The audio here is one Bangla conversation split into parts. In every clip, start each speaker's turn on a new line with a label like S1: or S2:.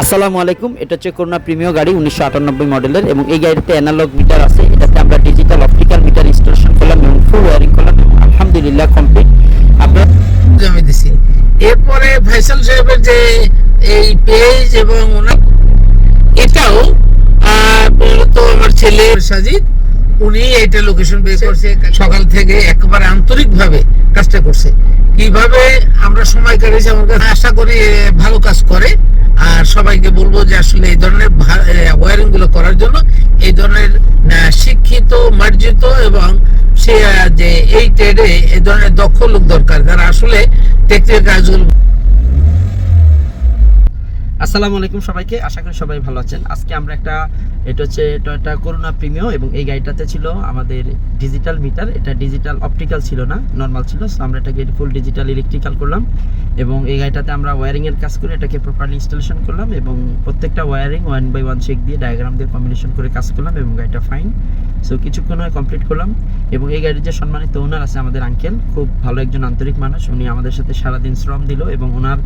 S1: আসসালামু আলাইকুম, এটা হচ্ছে করোনা প্রিমিয় গাড়ি উনিশশো আটানব্বই মডেলের এবং এই গাড়িতে অ্যানালগ মিটার আছে। এটাতে আমরা ডিজিটাল অপটিক্যাল মিটার ইনস্টলেশন করলাম এবং ফুল ওয়ারিং করলাম আলহামদুলিল্লাহ কমপ্লিট আপনার?
S2: জমে দিছি। এরপরে ফয়সাল সাহেবের যে এই পেজ এবং এটাও মূলত আমার ছেলে সাজিদ, উনি এটা লোকেশন বের করছে, সকাল থেকে একেবারে আন্তরিক ভাবে কাজটা করছে। কীভাবে আমরা সময় কাটিয়েছি আমার কাছে আশা করি ভালো কাজ করে আর সবাইকে বলব যে আসলে এই ধরনের ওয়ারিংগুলো করার জন্য এই ধরনের শিক্ষিত, মার্জিত এবং সে যে, এই ট্রেডে এই ধরনের দক্ষ লোক দরকার। যারা আসলে টেকনিক্যাল কাজগুলো
S1: আসসালামু আলাইকুম সবাইকে, আশা করি সবাই ভালো আছেন। আজকে আমরা একটা, এটা হচ্ছে টয়োটা করোনা প্রিমিও এবং এই গাড়িটাতে ছিল আমাদের ডিজিটাল মিটার এটা ডিজিটাল অপটিক্যাল ছিল না নর্মাল ছিল। সো আমরা এটাকে ফুল ডিজিটাল ইলেকট্রিক্যাল করলাম এবং এই গাড়িটাতে আমরা ওয়্যারিংয়ের কাজ করে এটাকে প্রপারলি ইনস্টলেশন করলাম এবং প্রত্যেকটা wiring one by one check দিয়ে ডায়াগ্রাম দিয়ে কম্বিনেশন করে কাজ করলাম এবং গাড়িটা ফাইন সো কিছুক্ষণ হয় কমপ্লিট করলাম এবং এই গাড়ির যে সম্মানিত ওনার আছে আমাদের আঙ্কেল খুব ভালো একজন আন্তরিক মানুষ। উনি আমাদের সাথে সারাদিন শ্রম দিল এবং ওনার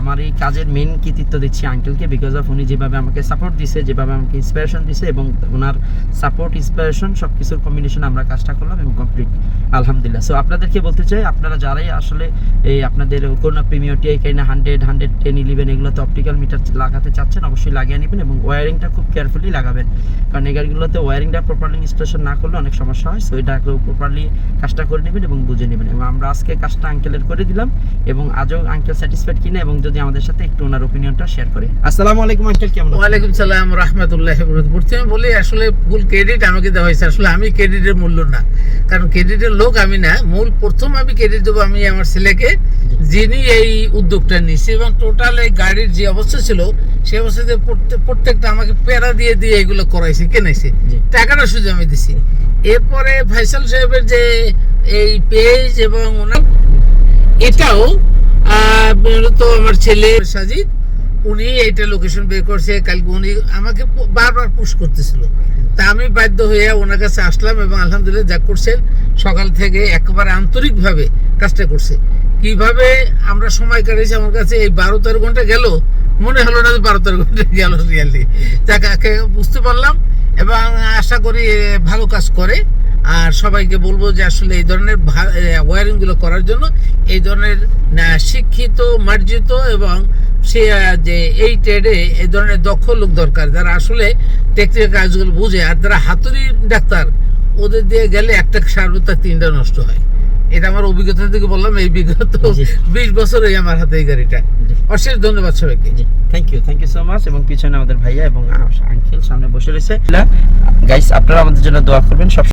S1: আমার এই কাজের মেন কৃতিত্ব দিচ্ছি আঙ্কেলকে বিকজ অফ উনি যেভাবে আমাকে সাপোর্ট দিছে, যেভাবে আমাকে ইন্সপিরেশন দিছে এবং ওনার সাপোর্ট ইন্সপিরেশন সব কিছুর কম্বিনেশন আমরা কাজটা করলাম এবং কমপ্লিট আলহামদুলিল্লাহ। সো আপনাদেরকে বলতে চাই, আপনারা যারাই আসলে এই আপনাদের করোনা প্রিমিয়রটি এখানে হান্ড্রেড হান্ড্রেড টেন ইলেভেন এগুলোতে অপটিক্যাল মিটার লাগাতে চাচ্ছেন, অবশ্যই লাগিয়ে নেবেন এবং ওয়ারিংটা খুব কেয়ারফুলি লাগাবেন। কারণ এই গাড়িগুলোতে ওয়ারিংটা প্রপারলি ইনস্টলেশন না করলে অনেক সমস্যা হয় সো এটা প্রপারলি কাজটা করে নেবেন এবং বুঝে নেবেন। এবং আমরা আজকে কাজটা আঙ্কেলের করে দিলাম এবং আজও আঙ্কেল স্যাটিসফাইড কিনা এবং যদি আমাদের সাথে একটু ওনার ওপিনিয়নটা শেয়ার করে। আসসালামু আলাইকুম আঙ্কেল কেমন আছেন?
S2: ওয়ালাইকুম সালাম রহমতুল্লাহ প্রথমে বলি আসলে ফুল ক্রেডিট আমাকে দেওয়া হয়েছে। আসলে আমি ক্রেডিটের মূল্য না। কারণ ক্রেডিটের লোক আমি না। মূল প্রথম আমি ক্রেডিট দেবো আমি আমার ছেলেকে যিনি এই উদ্যোগটা নিয়েছে। এবং টোটাল এই গাড়ির যে অবস্থা ছিল সেই অবস্থাতে প্রত্যেকটা আমাকে প্যারা দিয়ে দিয়ে এগুলো করাইছে কেনাইছে। টাকাটা শুধু আমি দিছি। এরপরে ফয়সাল সাহেবের যে এই পেজ এবং ওনার এটাও মূলত আমার ছেলে সাজিদ উনি এইটা লোকেশন বের করছে, কালকে উনি আমাকে বারবার পুশ করতেছিল। তা আমি বাধ্য হয়ে ওনার কাছে আসলাম এবং আলহামদুলিল্লাহ যা করছেন, সকাল থেকে একেবারে আন্তরিকভাবে কাজটা করছে। কীভাবে আমরা সময় কাটিয়েছি আমার কাছে এই বারো তেরো ঘণ্টা গেল, মনে হলো না যে বারো তেরো ঘণ্টা গেল রিয়ালি তাকে বুঝতে পারলাম এবং আশা করি ভালো কাজ করে। আর সবাইকে বলব যে আসলে এই ধরনের ওয়ারিংগুলো করার জন্য এই ধরনের শিক্ষিত, মার্জিত এবং সে যে এই ট্রেডে এই ধরনের দক্ষ লোক দরকার যারা আসলে টেকনিক্যাল কাজগুলো বুঝে আর যারা হাতুড়ি ডাক্তার ওদের দিয়ে গেলে একটা সার্বতা তিনটা নষ্ট হয়। এটা আমার অভিজ্ঞতা থেকে বললাম এই বিগত। বিশ বছরই আমার হাতে এই গাড়িটা। অশেষ ধন্যবাদ সবাইকে।
S1: Thank you thank you so much এবং পিছনে আমাদের ভাইয়া এবং আঙ্কেল সামনে বসে রয়েছে। গাইস আপনারা আমাদের জন্য দোয়া করবেন সব